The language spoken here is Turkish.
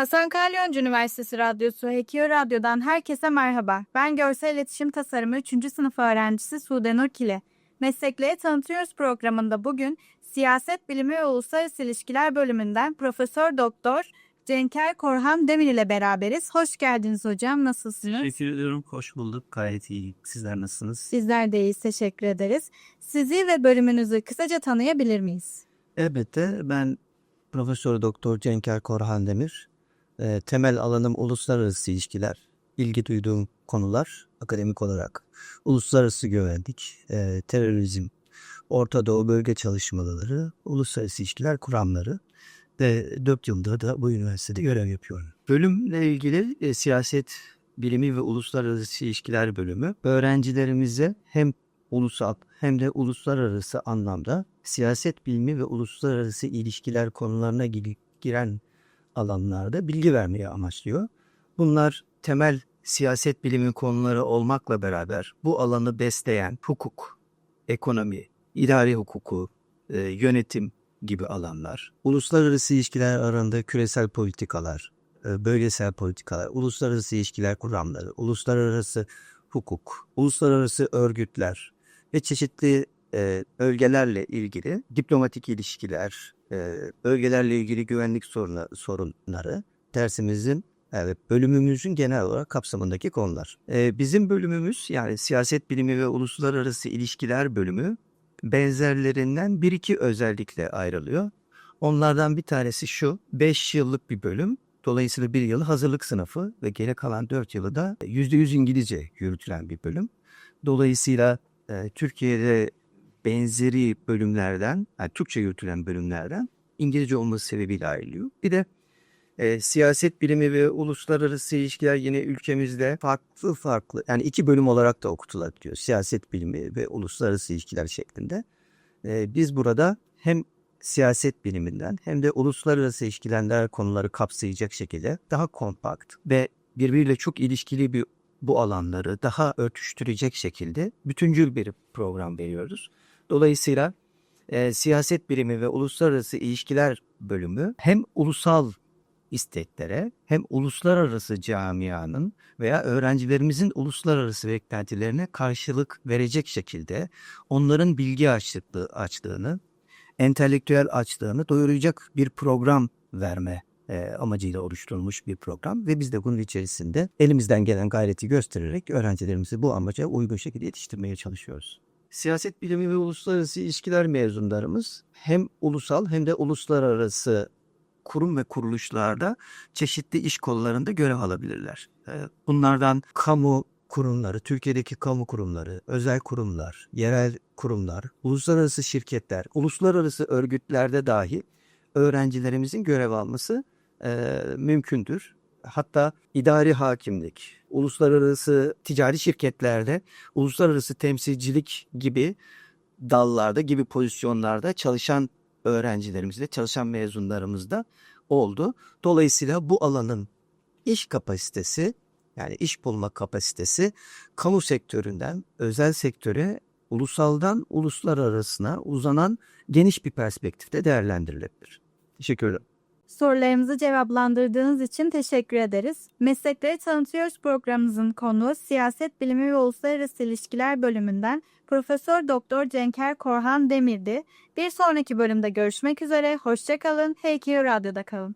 Hasan Kalyoncu Üniversitesi Radyosu Hekiyo Radyo'dan herkese merhaba. Ben Görsel İletişim Tasarımı 3. sınıf öğrencisi Sude Nurkili. Mesleklere Tanıtıyoruz programında bugün Siyaset Bilimi ve Uluslararası İlişkiler bölümünden Profesör Doktor Cenker Korhan Demir ile beraberiz. Hoş geldiniz hocam. Nasılsınız? Teşekkür ediyorum. Hoş bulduk. Gayet iyi. Sizler nasılsınız? Bizler de iyiyiz. Teşekkür ederiz. Sizi ve bölümünüzü kısaca tanıyabilir miyiz? Elbette ben Profesör Doktor Cenker Korhan Demir. Ee, temel alanım uluslararası ilişkiler. İlgi duyduğum konular akademik olarak uluslararası güvenlik, e, terörizm, Orta Doğu bölge çalışmaları, uluslararası ilişkiler kuramları ve 4 yıldır da bu üniversitede görev yapıyorum. Bölümle ilgili e, siyaset bilimi ve uluslararası ilişkiler bölümü öğrencilerimize hem ulusal hem de uluslararası anlamda siyaset bilimi ve uluslararası ilişkiler konularına gi- giren alanlarda bilgi vermeyi amaçlıyor. Bunlar temel siyaset bilimi konuları olmakla beraber bu alanı besleyen hukuk, ekonomi, idari hukuku, e, yönetim gibi alanlar, uluslararası ilişkiler arasında küresel politikalar, e, bölgesel politikalar, uluslararası ilişkiler kuramları, uluslararası hukuk, uluslararası örgütler ve çeşitli e, bölgelerle ilgili diplomatik ilişkiler, e, bölgelerle ilgili güvenlik sorunları dersimizin Evet, bölümümüzün genel olarak kapsamındaki konular. Bizim bölümümüz yani siyaset bilimi ve uluslararası ilişkiler bölümü benzerlerinden bir iki özellikle ayrılıyor. Onlardan bir tanesi şu, 5 yıllık bir bölüm. Dolayısıyla bir yıl hazırlık sınıfı ve geri kalan 4 yılı da %100 İngilizce yürütülen bir bölüm. Dolayısıyla e, Türkiye'de benzeri bölümlerden, yani Türkçe yürütülen bölümlerden İngilizce olması sebebiyle ayrılıyor. Bir de e, siyaset bilimi ve uluslararası ilişkiler yine ülkemizde farklı farklı yani iki bölüm olarak da okutulabiliyor. Siyaset bilimi ve uluslararası ilişkiler şeklinde. E, biz burada hem siyaset biliminden hem de uluslararası ilişkiler konuları kapsayacak şekilde daha kompakt ve birbiriyle çok ilişkili bir bu alanları daha örtüştürecek şekilde bütüncül bir program veriyoruz. Dolayısıyla e, siyaset bilimi ve uluslararası ilişkiler bölümü hem ulusal isteklere hem uluslararası camianın veya öğrencilerimizin uluslararası beklentilerine karşılık verecek şekilde onların bilgi açlıklığı açlığını, entelektüel açlığını doyuracak bir program verme e, amacıyla oluşturulmuş bir program ve biz de bunun içerisinde elimizden gelen gayreti göstererek öğrencilerimizi bu amaca uygun şekilde yetiştirmeye çalışıyoruz. Siyaset bilimi ve uluslararası ilişkiler mezunlarımız hem ulusal hem de uluslararası kurum ve kuruluşlarda çeşitli iş kollarında görev alabilirler. Ee, Bunlardan kamu kurumları, Türkiye'deki kamu kurumları, özel kurumlar, yerel kurumlar, uluslararası şirketler, uluslararası örgütlerde dahi öğrencilerimizin görev alması e, mümkündür. Hatta idari hakimlik, uluslararası ticari şirketlerde, uluslararası temsilcilik gibi dallarda, gibi pozisyonlarda çalışan öğrencilerimizde, çalışan mezunlarımızda oldu. Dolayısıyla bu alanın iş kapasitesi yani iş bulma kapasitesi kamu sektöründen özel sektöre, ulusaldan uluslararasına uzanan geniş bir perspektifte değerlendirilebilir. Teşekkür ederim. Sorularımızı cevaplandırdığınız için teşekkür ederiz. Meslekleri Tanıtıyoruz programımızın konuğu Siyaset Bilimi ve Uluslararası İlişkiler bölümünden Profesör Doktor Cenker Korhan Demir'di. Bir sonraki bölümde görüşmek üzere. Hoşçakalın. Heykeli Radyo'da kalın.